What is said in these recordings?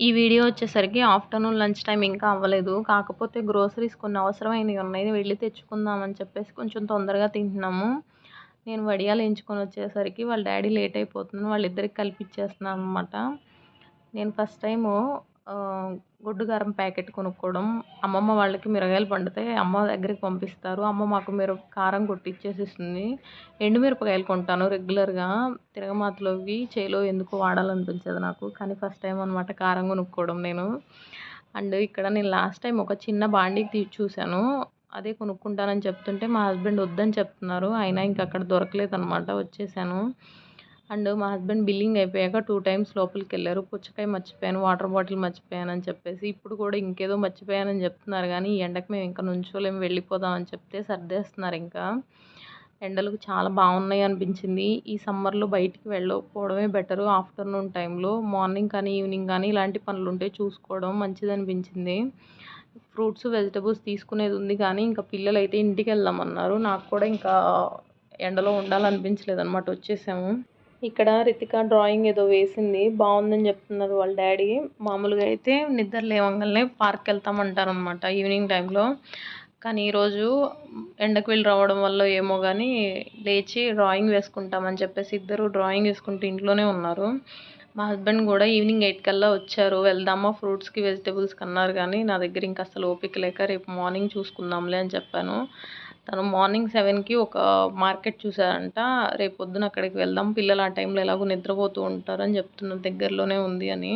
ఈ వీడియో వచ్చేసరికి afternoon lunch time ఇంకా అవ్వలేదు. కాకపోతే గ్రోసరీస్ కొన్ని అవసరమైనవి ఉన్నాయి. వెళ్ళి తెచ్చుకుందామని చెప్పేసి కొంచెం తొందరగా తింటున్నాము. నేను వడియాలు ఎంచుకొని వచ్చేసరికి వాళ్ళ డాడీ లేట్ అయిపోతుంది వాళ్ళిద్దరికి కలిపి ఇచ్చేస్తున్నాను అనమాట నేను ఫస్ట్ టైము గుడ్డు కారం ప్యాకెట్ కొనుక్కోవడం. అమ్మమ్మ వాళ్ళకి మిరగాయలు పండితే అమ్మ దగ్గరికి పంపిస్తారు. అమ్మ మాకు మీరు కారం కొట్టిచ్చేసి ఇస్తుంది ఎండుమిరపకాయలు కొంటాను రెగ్యులర్గా. తిరగమాతలోవి చేలో ఎందుకు వాడాలనిపించదు నాకు. కానీ ఫస్ట్ టైం అనమాట కారం కొనుక్కోవడం నేను. అండ్ ఇక్కడ నేను లాస్ట్ టైం ఒక చిన్న బాండీ చూశాను. అదే కొనుక్కుంటానని చెప్తుంటే మా హస్బెండ్ వద్దని చెప్తున్నారు. అయినా ఇంక అక్కడ దొరకలేదు అనమాట వచ్చేసాను. అండ్ మా హస్బెండ్ బిల్లింగ్ అయిపోయాక టూ టైమ్స్ లోపలికి వెళ్ళారు పుచ్చకాయ మర్చిపోయాను వాటర్ బాటిల్ మర్చిపోయాను అని చెప్పేసి ఇప్పుడు కూడా ఇంకేదో మర్చిపోయానని చెప్తున్నారు కానీ ఈ ఎండకు మేము ఇంకా నుంచోలేము వెళ్ళిపోదామని చెప్తే సర్దేస్తున్నారు ఇంకా. ఎండలకు చాలా బాగున్నాయి అనిపించింది. ఈ సమ్మర్లో బయటికి వెళ్ళకపోవడమే బెటరు ఆఫ్టర్నూన్ టైంలో. మార్నింగ్ కానీ ఈవినింగ్ కానీ ఇలాంటి పనులు ఉంటే చూసుకోవడం మంచిది అనిపించింది ఫ్రూట్స్ వెజిటబుల్స్ తీసుకునేది ఉంది కానీ ఇంకా పిల్లలు అయితే ఇంటికి వెళ్దామన్నారు. నాకు కూడా ఇంకా ఎండలో ఉండాలనిపించలేదు అనమాట వచ్చేసాము. ఇక్కడ రితిక డ్రాయింగ్ ఏదో వేసింది. బాగుందని చెప్తున్నారు వాళ్ళ డాడీ. మామూలుగా అయితే నిద్ర లేవంగానే పార్క్ వెళ్తామంటారు అనమాట ఈవినింగ్ టైంలో. కానీ ఈరోజు ఎండకు వెళ్ళి రావడం వల్ల ఏమో కానీ లేచి డ్రాయింగ్ వేసుకుంటామని చెప్పేసి ఇద్దరు డ్రాయింగ్ వేసుకుంటూ ఇంట్లోనే ఉన్నారు. మా హస్బెండ్ కూడా ఈవినింగ్ ఎయిట్ కల్లా వచ్చారు. వెళ్దామా ఫ్రూట్స్కి వెజిటేబుల్స్కి అన్నారు కానీ నా దగ్గర ఇంకా అసలు ఓపిక లేక రేపు మార్నింగ్ చూసుకుందాంలే అని చెప్పాను. తను మార్నింగ్ సెవెన్కి ఒక మార్కెట్ చూసారంట రేపు పొద్దున అక్కడికి వెళ్దాం పిల్లలు ఆ టైంలో ఎలాగో నిద్రపోతూ ఉంటారని చెప్తున్నారు దగ్గరలోనే ఉంది అని.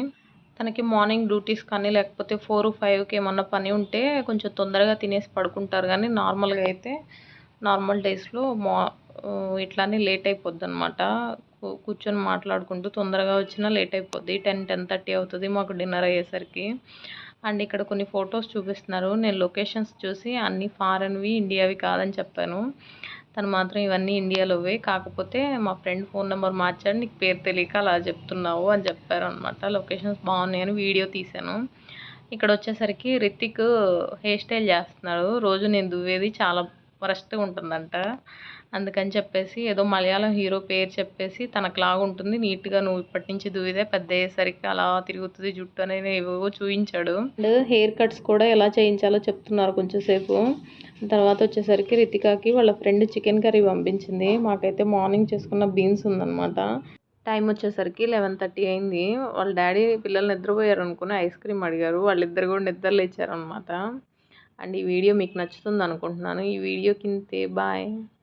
తనకి మార్నింగ్ డ్యూటీస్ కానీ లేకపోతే ఫోర్ ఫైవ్కి ఏమన్నా పని ఉంటే కొంచెం తొందరగా తినేసి పడుకుంటారు. కానీ నార్మల్గా అయితే నార్మల్ డేస్లో మా ఇట్లానే లేట్ అయిపోద్ది అనమాట కూర్చొని మాట్లాడుకుంటూ తొందరగా వచ్చినా లేట్ అయిపోద్ది. టెన్ టెన్ థర్టీ అవుతుంది మాకు డిన్నర్ అయ్యేసరికి. అండ్ ఇక్కడ కొన్ని ఫొటోస్ చూపిస్తున్నారు. నేను లొకేషన్స్ చూసి అన్ని ఫారెన్వి ఇండియావి కాదని చెప్పాను. తను మాత్రం ఇవన్నీ ఇండియాలోవే కాకపోతే మా ఫ్రెండ్ ఫోన్ నెంబర్ మార్చాడు. నీకు పేరు తెలియక అలా చెప్తున్నావు అని చెప్పారు అనమాట లొకేషన్స్ బాగున్నాయని వీడియో తీశాను. ఇక్కడ వచ్చేసరికి రితిక్ హెయిర్ స్టైల్ చేస్తున్నాడు. రోజు నేను దువ్వేది చాలా వరస్ట్ ఉంటుందంట. అందుకని చెప్పేసి ఏదో మలయాళం హీరో పేరు చెప్పేసి తనకులాగా ఉంటుంది. నీట్గా నువ్వు ఇప్పటి నుంచి దువ్విదే పెద్ద అయ్యేసరికి అలా తిరుగుతుంది జుట్టు అనేది ఏవేవో చూపించాడు అండ్ హెయిర్ కట్స్ కూడా ఎలా చేయించాలో చెప్తున్నారు కొంచెంసేపు తర్వాత వచ్చేసరికి రితికాకి వాళ్ళ ఫ్రెండ్ చికెన్ కర్రీ పంపించింది. మాకైతే మార్నింగ్ చేసుకున్న బీన్స్ ఉందన్నమాట. టైం వచ్చేసరికి లెవెన్ థర్టీ అయింది. వాళ్ళ డాడీ పిల్లలు నిద్రపోయారు అనుకుని ఐస్ క్రీమ్ అడిగారు. వాళ్ళిద్దరు కూడా నిద్ర లేచారనమాట అండ్ ఈ వీడియో మీకు నచ్చుతుంది అనుకుంటున్నాను. ఈ వీడియో కింతే బాయ్.